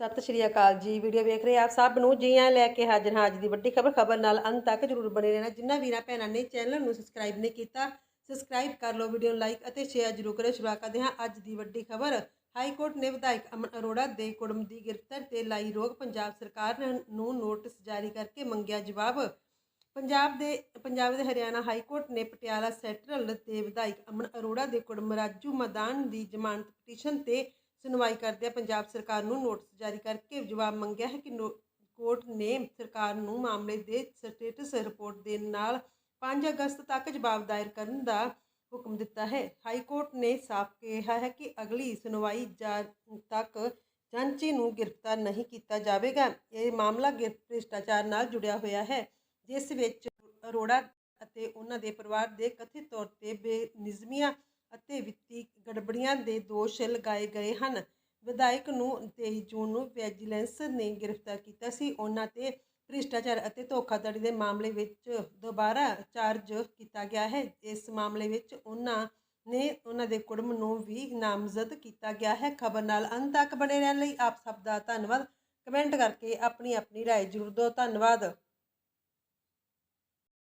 ਸਤਿ ਸ਼੍ਰੀ ਅਕਾਲ ਜੀ, ਵੀਡੀਓ ਵੇਖ ਰਹੇ ਆਪ ਸਭ ਨੂੰ, ਜੀ ਆਇਆਂ ਲੈ ਕੇ ਹਾਜ਼ਰ ਹਾਂ ਅੱਜ ਦੀ ਵੱਡੀ ਖਬਰ ਖਬਰ ਨਾਲ ਅੰਤ ਤੱਕ ਜਰੂਰ ਬਣੇ ਰਹਿਣਾ। ਜਿੰਨਾ ਵੀਰਾਂ ਭੈਣਾਂ ਨੇ ਚੈਨਲ ਨੂੰ ਸਬਸਕ੍ਰਾਈਬ ਨਹੀਂ ਕੀਤਾ, ਸਬਸਕ੍ਰਾਈਬ ਕਰ ਲਓ ਵੀਡੀਓ ਨੂੰ ਲਾਈਕ ਅਤੇ ਸ਼ੇਅਰ ਜਰੂਰ ਕਰਿਓ। ਸ਼ੁਰੂਆਤ ਕਰਦੇ ਹਾਂ ਅੱਜ ਦੀ ਵੱਡੀ ਖਬਰ। ਹਾਈ ਕੋਰਟ ਨੇ ਵਿਧਾਇਕ ਅਮਨ ਅਰੋੜਾ ਦੇ ਕੁੜਮ ਦੀ ਗ੍ਰਿਫਤਾਰ ਤੇ ਲਾਈ ਰੋਕ। ਪੰਜਾਬ ਸਰਕਾਰ ਨੂੰ ਨੋਟਿਸ ਜਾਰੀ ਕਰਕੇ ਮੰਗਿਆ ਜਵਾਬ। ਪੰਜਾਬ ਦੇ ਪੰਜਾਬ ਦੇ ਹਰਿਆਣਾ ਹਾਈ ਕੋਰਟ ਨੇ ਪਟਿਆਲਾ ਸੈਂਟਰਲ ਦੇ ਵਿਧਾਇਕ ਅਮਨ ਅਰੋੜਾ ਦੇ ਕੁੜਮ ਰਾਜੂ ਮਦਾਨ ਦੀ ਜ਼ਮਾਨਤ ਪਟੀਸ਼ਨ ਤੇ ਸੁਣਵਾਈ ਕਰਦਿਆਂ ਪੰਜਾਬ ਸਰਕਾਰ ਨੂੰ ਨੋਟਿਸ ਜਾਰੀ ਕਰਕੇ ਜਵਾਬ ਮੰਗਿਆ ਹੈ ਕਿ ਕੋਰਟ ਨੇ ਸਰਕਾਰ ਨੂੰ ਮਾਮਲੇ ਦੇ ਸਟੇਟਸ ਰਿਪੋਰਟ ਦੇ ਨਾਲ 5 ਅਗਸਤ ਤੱਕ ਜਵਾਬ ਦਾਇਰ ਕਰਨ ਦਾ ਹੁਕਮ ਦਿੱਤਾ ਹੈ। ਹਾਈ ਕੋਰਟ ਨੇ ਸਾਫ਼ ਕਿਹਾ ਹੈ ਕਿ ਅਗਲੀ ਸੁਣਵਾਈ ਜਾ- ਤੱਕ ਜਾਂਚੀ ਨੂੰ ਗ੍ਰਿਫਤਾਰ ਨਹੀਂ ਕੀਤਾ ਜਾਵੇਗਾ। ਇਹ ਮਾਮਲਾ ਗਿਰ- ਭ੍ਰਿਸ਼ਟਾਚਾਰ ਨਾਲ ਜੁੜਿਆ ਹੋਇਆ ਹੈ, ਜਿਸ ਵਿੱਚ ਅਰੋੜਾ ਅਤੇ ਉਹਨਾਂ ਦੇ ਪਰਿਵਾਰ ਦੇ ਕਥਿਤ ਤੌਰ ਤੇ ਬੇਨਿਜ਼ਮੀਆਂ ਅਤੇ ਵਿੱਤੀ ਗੜਬੜੀਆਂ ਦੇ ਦੋਸ਼ ਲਗਾਏ ਗਏ ਹਨ ਵਿਧਾਇਕ ਨੂੰ 23 ਜੂਨ ਨੂੰ ਵਿਜੀਲੈਂਸ ਨੇ ਗ੍ਰਿਫਤਾਰ ਕੀਤਾ ਸੀ ਉਹਨਾਂ ਤੇ ਭ੍ਰਿਸ਼ਟਾਚਾਰ ਅਤੇ ਧੋਖਾਧੜੀ ਦੇ ਮਾਮਲੇ ਵਿੱਚ ਦੁਬਾਰਾ ਚਾਰਜ ਕੀਤਾ ਗਿਆ ਹੈ ਇਸ ਮਾਮਲੇ ਵਿੱਚ ਉਹਨਾਂ ਨੇ ਉਹਨਾਂ ਦੇ ਕੁੜਮ ਨੂੰ ਵੀ ਨਾਮਜ਼ਦ ਕੀਤਾ ਗਿਆ ਹੈ ਖਬਰ ਨਾਲ ਅੰਤ ਤੱਕ ਬਣੇ ਰਹਿਣ ਲਈ ਆਪ ਸਭ ਦਾ ਧੰਨਵਾਦ ਕਮੈਂਟ ਕਰਕੇ ਆਪਣੀ ਆਪਣੀ رائے ਜ਼ਰੂਰ ਦਿਓ ਧੰਨਵਾਦ